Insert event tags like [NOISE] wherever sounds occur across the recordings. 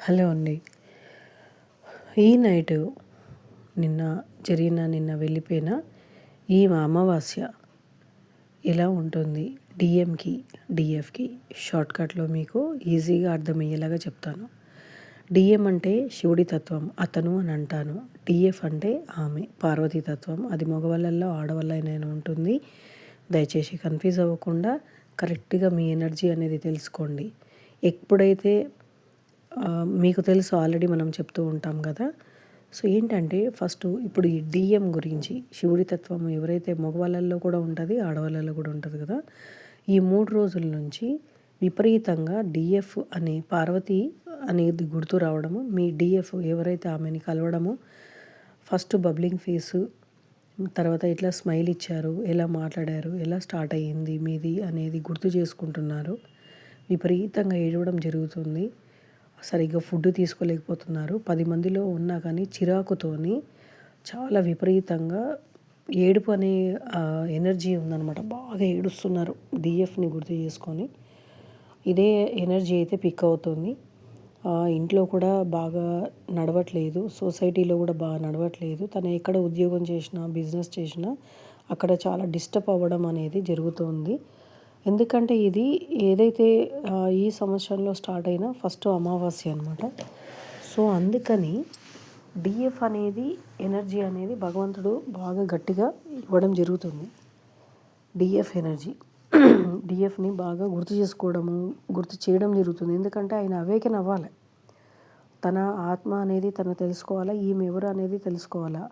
Hello అండి. ఈ night నిన్న జరిగిన నిన్న వెళ్ళిపోయిన ఈ అమావాస్య ఎలా ఉంటుంది? డిఎంకి డిఎఫ్కి షార్ట్కట్లో మీకు ఈజీగా అర్థమయ్యేలాగా చెప్తాను. డిఎం అంటే శివుడి తత్వం అతను అని అంటాను. డిఎఫ్ అంటే ఆమె పార్వతీ తత్వం. అది మగవాళ్ళల్లో ఆడవాళ్ళైనా ఉంటుంది. దయచేసి కన్ఫ్యూజ్ అవ్వకుండా కరెక్ట్గా మీ ఎనర్జీ అనేది తెలుసుకోండి. ఎప్పుడైతే మీకు తెలుసు ఆల్రెడీ మనం చెప్తూ ఉంటాం కదా. సో ఏంటంటే ఫస్ట్ ఇప్పుడు ఈ డిఎం గురించి శివుడి తత్వం ఎవరైతే మగవాళ్ళల్లో కూడా ఉంటుంది ఆడవాళ్ళల్లో కూడా ఉంటుంది కదా. ఈ మూడు రోజుల నుంచి విపరీతంగా డిఎఫ్ అనే పార్వతి అనేది గుర్తు రావడము మీ డిఎఫ్ ఎవరైతే ఆమెని కలవడము ఫస్ట్ బబ్లింగ్ ఫేసు తర్వాత ఇట్లా స్మైల్ ఇచ్చారు ఎలా మాట్లాడారు ఎలా స్టార్ట్ అయ్యింది మీది అనేది గుర్తు చేసుకుంటున్నారు. విపరీతంగా ఏడవడం జరుగుతుంది. సరిగ్గా ఫుడ్ తీసుకోలేకపోతున్నారు. పది మందిలో ఉన్నా కానీ చిరాకుతోని చాలా విపరీతంగా ఏడుపు అనే ఎనర్జీ ఉందన్నమాట. బాగా ఏడుస్తున్నారు డిఎఫ్ని గుర్తు చేసుకొని. ఇదే ఎనర్జీ అయితే పిక్ అవుతుంది. ఇంట్లో కూడా బాగా నడవట్లేదు. సొసైటీలో కూడా బాగా నడవట్లేదు. తను ఎక్కడ ఉద్యోగం చేసినా బిజినెస్ చేసినా అక్కడ చాలా డిస్టర్బ్ అవ్వడం అనేది జరుగుతుంది. ఎందుకంటే ఇది ఏదైతే ఈ సంవత్సరంలో స్టార్ట్ అయిన ఫస్ట్ అమావాస్య అనమాట సో అందుకని డిఎఫ్ అనేది ఎనర్జీ అనేది భగవంతుడు బాగా గట్టిగా ఇవ్వడం జరుగుతుంది. DF energy. [CLEARS THROAT] డిఎఫ్ని బాగా గుర్తు చేసుకోవడము గుర్తు చేయడం జరుగుతుంది. ఎందుకంటే ఆయన అవేకన్ అవ్వాలి తన ఆత్మ అనేది తను తెలుసుకోవాలా ఈమె ఎవరు అనేది తెలుసుకోవాలా.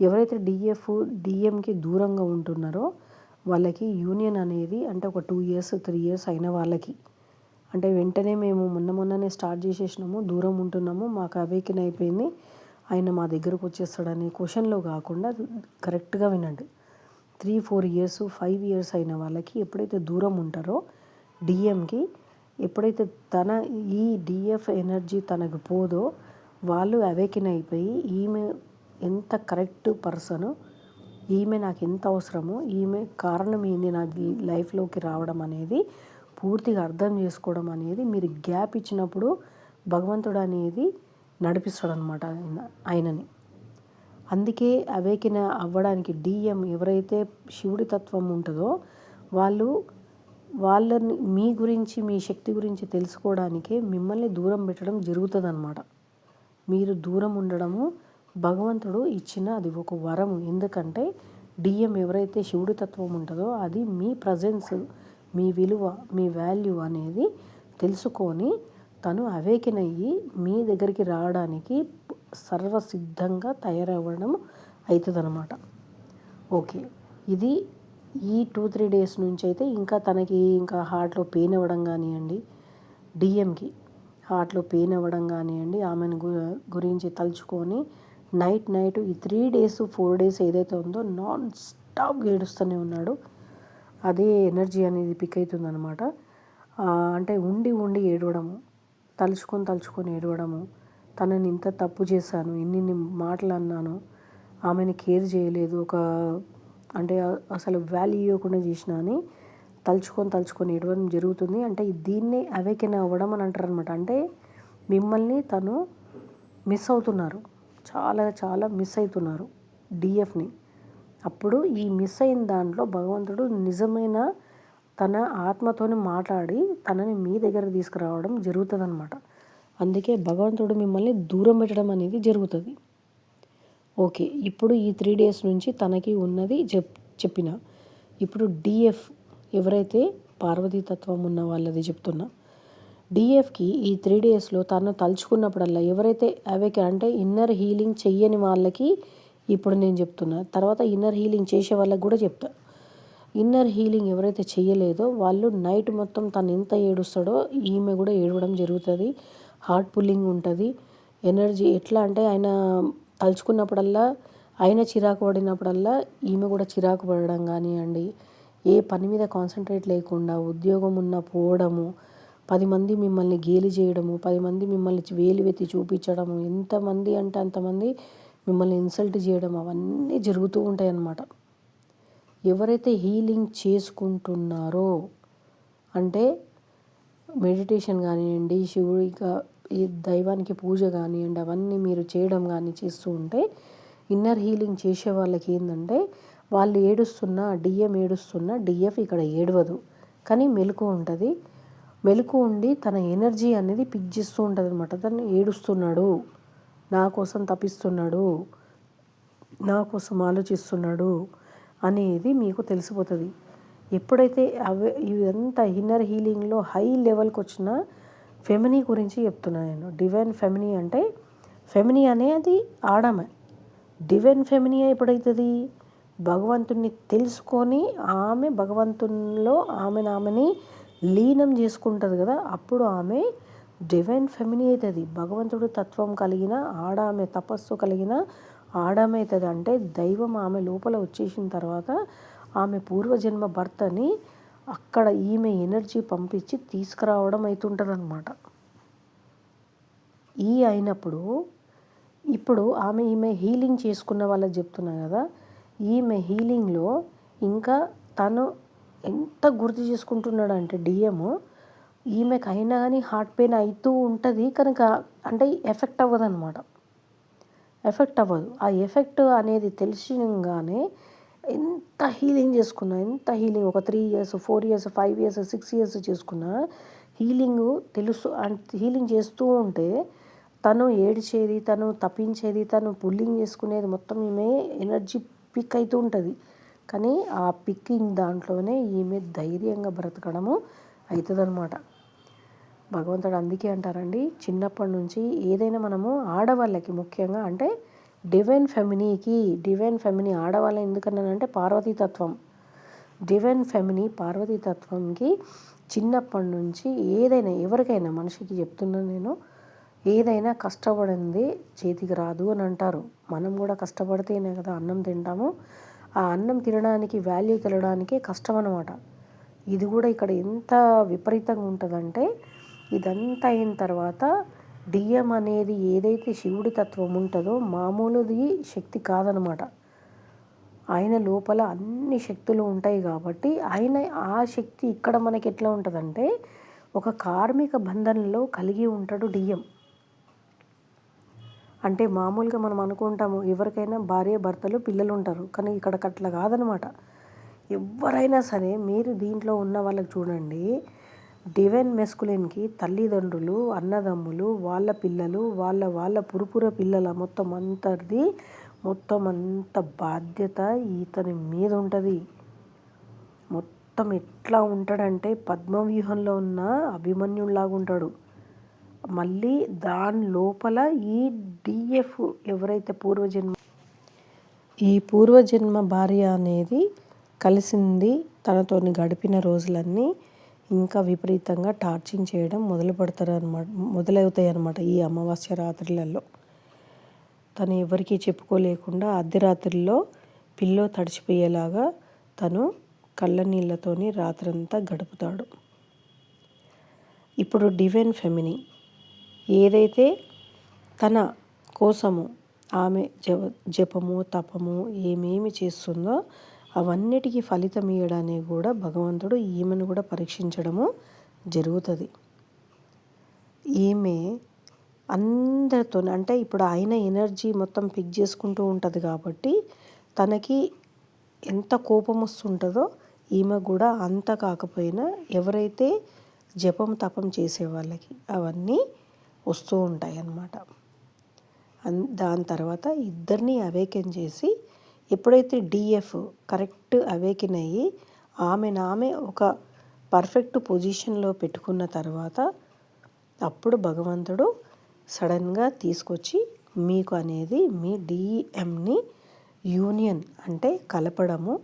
ఎవరైతే డిఎఫ్ డిఎంకి దూరంగా ఉంటున్నారో వాళ్ళకి యూనియన్ అనేది అంటే ఒక టూ ఇయర్స్ త్రీ ఇయర్స్ అయిన వాళ్ళకి. అంటే వెంటనే మేము మొన్న మొన్ననే స్టార్ట్ చేసేసినాము దూరం ఉంటున్నాము మాకు అవేకిన్ అయిపోయింది. ఆయన మా దగ్గరకు వచ్చేస్తాడని క్వశ్చన్లో కాకుండా కరెక్ట్గా వినండి. Three four years five years అయిన వాళ్ళకి ఎప్పుడైతే దూరం ఉంటారో డిఎంకి ఎప్పుడైతే తన ఈ డిఎఫ్ ఎనర్జీ తనకు పోదో వాళ్ళు అవేకిన్ అయిపోయి ఈమె ఎంత కరెక్ట్ పర్సన్ ఈమె నాకు ఎంత అవసరమో ఈమె కారణం ఏంది నా లైఫ్లోకి రావడం అనేది పూర్తిగా అర్థం చేసుకోవడం అనేది మీరు గ్యాప్ ఇచ్చినప్పుడు భగవంతుడు అనేది నడిపిస్తాడు అనమాట ఆయనని. అందుకే అవేకిన అవ్వడానికి డిఎం ఎవరైతే శివుడి తత్వం ఉంటుందో వాళ్ళు వాళ్ళని మీ గురించి మీ శక్తి గురించి తెలుసుకోవడానికే మిమ్మల్ని దూరం పెట్టడం జరుగుతుంది అనమాట మీరు దూరం ఉండడము భగవంతుడు ఇచ్చిన అది ఒక వరం ఎందుకంటే డిఎం ఎవరైతే శివుడి తత్వం ఉంటుందో అది మీ ప్రజెన్స్ మీ విలువ మీ వాల్యూ అనేది తెలుసుకొని తను అవేకిన్ అయ్యి మీ దగ్గరికి రావడానికి సర్వసిద్ధంగా తయారవ్వడం అవుతుంది అనమాట ఓకే. ఇది ఈ టూ త్రీ డేస్ నుంచి అయితే ఇంకా తనకి ఇంకా హార్ట్లో పెయిన్ అవ్వడం కానివ్వండి డిఎంకి హార్ట్లో పెయిన్ అవ్వడం కానివ్వండి ఆమెను గురించి తలుచుకొని నైట్ నైట్ ఈ త్రీ డేస్ ఫోర్ డేస్ ఏదైతే ఉందో నాన్ స్టాప్ ఏడుస్తూనే ఉన్నాడు. అదే ఎనర్జీ అనేది పిక్ అవుతుంది అనమాట అంటే ఉండి ఉండి ఏడవడము తలుచుకొని తలుచుకొని ఏడవడము తనని ఇంత తప్పు చేశాను ఇన్ని మాటలు అన్నాను ఆమెని కేర్ చేయలేదు ఒక అంటే అసలు వాల్యూ ఇవ్వకుండా చేసిన అని తలుచుకొని తలుచుకొని ఏడవడం జరుగుతుంది. అంటే దీన్నే అవేకెన్ అవ్వడం అని అంటారు అనమాట అంటే మిమ్మల్ని తను మిస్ అవుతున్నారు. చాలా చాలా మిస్ అవుతున్నారు డిఎఫ్ని అప్పుడు ఈ మిస్ అయిన దాంట్లో భగవంతుడు నిజమైన తన ఆత్మతోని మాట్లాడి తనని మీ దగ్గర తీసుకురావడం జరుగుతుంది అనమాట అందుకే భగవంతుడు మిమ్మల్ని దూరం పెట్టడం అనేది జరుగుతుంది. ఓకే ఇప్పుడు ఈ త్రీ డేస్ నుంచి తనకి ఉన్నది చెప్ చెప్పిన. ఇప్పుడు డిఎఫ్ ఎవరైతే పార్వతీతత్వం ఉన్న వాళ్ళది చెప్తున్నా డిఎఫ్కి ఈ త్రీ డేస్లో తను తలుచుకున్నప్పుడల్లా ఎవరైతే అవేకి అంటే ఇన్నర్ హీలింగ్ చెయ్యని వాళ్ళకి ఇప్పుడు నేను చెప్తున్నా. తర్వాత ఇన్నర్ హీలింగ్ చేసే వాళ్ళకి కూడా చెప్తా. ఇన్నర్ హీలింగ్ ఎవరైతే చేయలేదో వాళ్ళు నైట్ మొత్తం తను ఎంత ఏడుస్తాడో ఈమె కూడా ఏడవడం జరుగుతుంది. హార్ట్ పుల్లింగ్ ఉంటుంది. ఎనర్జీ ఎట్లా అంటే ఆయన తలుచుకున్నప్పుడల్లా ఆయన చిరాకు పడినప్పుడల్లా ఈమె కూడా చిరాకు పడడం కానివ్వండి ఏ పని మీద కాన్సన్ట్రేట్ లేకుండా ఉద్యోగం ఉన్న పోవడము పది మంది మిమ్మల్ని గేలి చేయడము పది మంది మిమ్మల్ని వేలు వెత్తి చూపించడము ఎంతమంది అంటే అంతమంది మిమ్మల్ని ఇన్సల్ట్ చేయడం అవన్నీ జరుగుతూ ఉంటాయి అన్నమాట. ఎవరైతే హీలింగ్ చేసుకుంటున్నారో అంటే మెడిటేషన్ కానివ్వండి శివుడిగా ఈ దైవానికి పూజ కానివ్వండి అవన్నీ మీరు చేయడం కానీ చేస్తూ ఉంటే ఇన్నర్ హీలింగ్ చేసే వాళ్ళకి ఏంటంటే వాళ్ళు ఏడుస్తున్నా డిఎం ఏడుస్తున్నా డిఎఫ్ ఇక్కడ ఏడవదు. కానీ మెలకు ఉంటుంది. మెలకు ఉండి తన ఎనర్జీ అనేది పిక్ చేస్తూ ఉంటుంది అనమాట తను ఏడుస్తున్నాడు. నా కోసం తప్పిస్తున్నాడు నా కోసం ఆలోచిస్తున్నాడు అనేది మీకు తెలిసిపోతుంది. ఎప్పుడైతే అవి ఇదంతా ఇన్నర్ హీలింగ్లో హై లెవెల్కి వచ్చిన ఫెమినీ గురించి చెప్తున్నాను నేను. డివైన్ ఫెమినీ అంటే ఫెమినీ అనేది ఆడమే. డివైన్ ఫెమినీ ఎప్పుడైతుంది? భగవంతుణ్ణి తెలుసుకొని ఆమె భగవంతునిలో ఆమె ఆమెని లీనం చేసుకుంటుంది కదా అప్పుడు ఆమె డివైన్ ఫెమిని అవుతుంది భగవంతుడు తత్వం కలిగిన ఆడామె తపస్సు కలిగిన ఆడమవుతుంది అవుతుంది అంటే దైవం ఆమె లోపల వచ్చేసిన తర్వాత ఆమె పూర్వజన్మ భర్తని అక్కడ ఈమె ఎనర్జీ పంపించి తీసుకురావడం అవుతుంటుంది అనమాట ఈ అయినప్పుడు ఇప్పుడు ఆమె ఈమె హీలింగ్ చేసుకున్న వాళ్ళకి చెప్తున్నా కదా ఈమె హీలింగ్లో ఇంకా తను ఎంత గుర్తు చేసుకుంటున్నాడంటే డిఎం ఈమెకు అయినా కానీ హార్ట్ పెయిన్ అవుతూ ఉంటుంది కనుక అంటే ఎఫెక్ట్ అవ్వదు అనమాట ఎఫెక్ట్ అవ్వదు. ఆ ఎఫెక్ట్ అనేది తెలిసినగానే ఎంత హీలింగ్ చేసుకున్నా ఎంత హీలింగ్ ఒక three years four years five years six years చేసుకున్నా హీలింగ్ తెలుసు హీలింగ్ చేస్తూ ఉంటే తను ఏడ్చేది తను తప్పించేది తను పుల్లింగ్ చేసుకునేది మొత్తం ఈమె ఎనర్జీ పిక్ అవుతూ ఉంటుంది. కానీ ఆ పిక్కింగ్ దాంట్లోనే ఈమె ధైర్యంగా బ్రతకడము అవుతుందన్నమాట భగవంతుడు అందుకే అంటారండి చిన్నప్పటి నుంచి ఏదైనా మనము ఆడవాళ్ళకి ముఖ్యంగా అంటే డివైన్ ఫెమినీకి డివైన్ ఫెమినీ ఆడవాళ్ళ ఎందుకన్నానంటే పార్వతీతత్వం డివైన్ ఫెమినీ పార్వతీతత్వంకి చిన్నప్పటి నుంచి ఏదైనా ఎవరికైనా మనిషికి చెప్తున్నాను నేను ఏదైనా కష్టపడింది చేతికి రాదు అని అంటారు. మనం కూడా కష్టపడితేనే కదా అన్నం తింటాము. ఆ అన్నం తినడానికి వాల్యూ తెలడానికే కష్టం అనమాట ఇది కూడా ఇక్కడ ఎంత విపరీతంగా ఉంటుందంటే ఇదంతా అయిన తర్వాత డిఎం అనేది ఏదైతే శివుడి తత్వం ఉంటుందో మామూలుది శక్తి కాదనమాట ఆయన లోపల అన్ని శక్తులు ఉంటాయి కాబట్టి ఆయన ఆ శక్తి ఇక్కడ మనకి ఎట్లా ఉంటుందంటే ఒక కార్మిక బంధంలో కలిగి ఉంటాడు డిఎం అంటే మామూలుగా మనం అనుకుంటాము ఎవరికైనా భార్య భర్తలు పిల్లలు ఉంటారు కానీ ఇక్కడ అట్లా కాదనమాట. ఎవరైనా సరే మీరు దీంట్లో ఉన్న వాళ్ళకి చూడండి. డివైన్ మెస్కులిన్కి తల్లిదండ్రులు అన్నదమ్ములు వాళ్ళ పిల్లలు వాళ్ళ వాళ్ళ పురుపుర పిల్లల మొత్తం అంతది మొత్తం అంత బాధ్యత ఇతని మీద ఉంటుంది. మొత్తం ఎట్లా ఉంటాడంటే పద్మవ్యూహంలో ఉన్న అభిమన్యుల్లాగా ఉంటాడు మళ్ళీ దాని లోపల ఈ డిఎఫ్ ఎవరైతే పూర్వజన్మ ఈ పూర్వజన్మ భార్య అనేది కలిసింది తనతోని గడిపిన రోజులన్నీ ఇంకా విపరీతంగా టార్చింగ్ చేయడం మొదలు పెడతారు అనమాట మొదలవుతాయి అనమాట ఈ అమావాస్య రాత్రులలో. తను ఎవరికీ చెప్పుకోలేకుండా అర్ధరాత్రిలో పిల్లో తడిచిపోయేలాగా తను కళ్ళ నీళ్ళతోని రాత్రంతా గడుపుతాడు. ఇప్పుడు డివైన్ ఫెమినీ. ఏదైతే తన కోసము ఆమె జప జపము తపము ఏమేమి చేస్తుందో అవన్నిటికీ ఫలితం ఇవ్వడానికి కూడా భగవంతుడు ఈమెను కూడా పరీక్షించడము జరుగుతుంది. ఈమె అందరితో అంటే ఇప్పుడు ఆయన ఎనర్జీ మొత్తం పిక్ చేసుకుంటూ ఉంటుంది కాబట్టి తనకి ఎంత కోపం వస్తుంటుందో ఈమె కూడా అంత కాకపోయినా ఎవరైతే జపం తపం చేసే వాళ్ళకి అవన్నీ వస్తూ ఉంటాయి అన్నమాట దాని తర్వాత ఇద్దరిని అవేకెన్ చేసి ఎప్పుడైతే డిఎఫ్ కరెక్ట్ అవేకిన్ అయ్యి ఆమె ఆమె ఒక పర్ఫెక్ట్ పొజిషన్లో పెట్టుకున్న తర్వాత అప్పుడు భగవంతుడు సడన్గా తీసుకొచ్చి మీకు అనేది మీ డిఎంని యూనియన్ అంటే కలపడము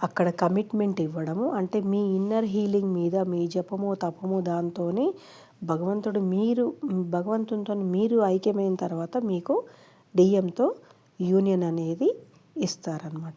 అక్కడ కమిట్మెంట్ ఇవ్వడము అంటే మీ ఇన్నర్ హీలింగ్ మీద మీ జపము తపము దాంతో భగవంతుడు మీరు భగవంతునితో మీరు ఐక్యమైన తర్వాత మీకు డిఎంతో యూనియన్ అనేది ఇస్తారనమాట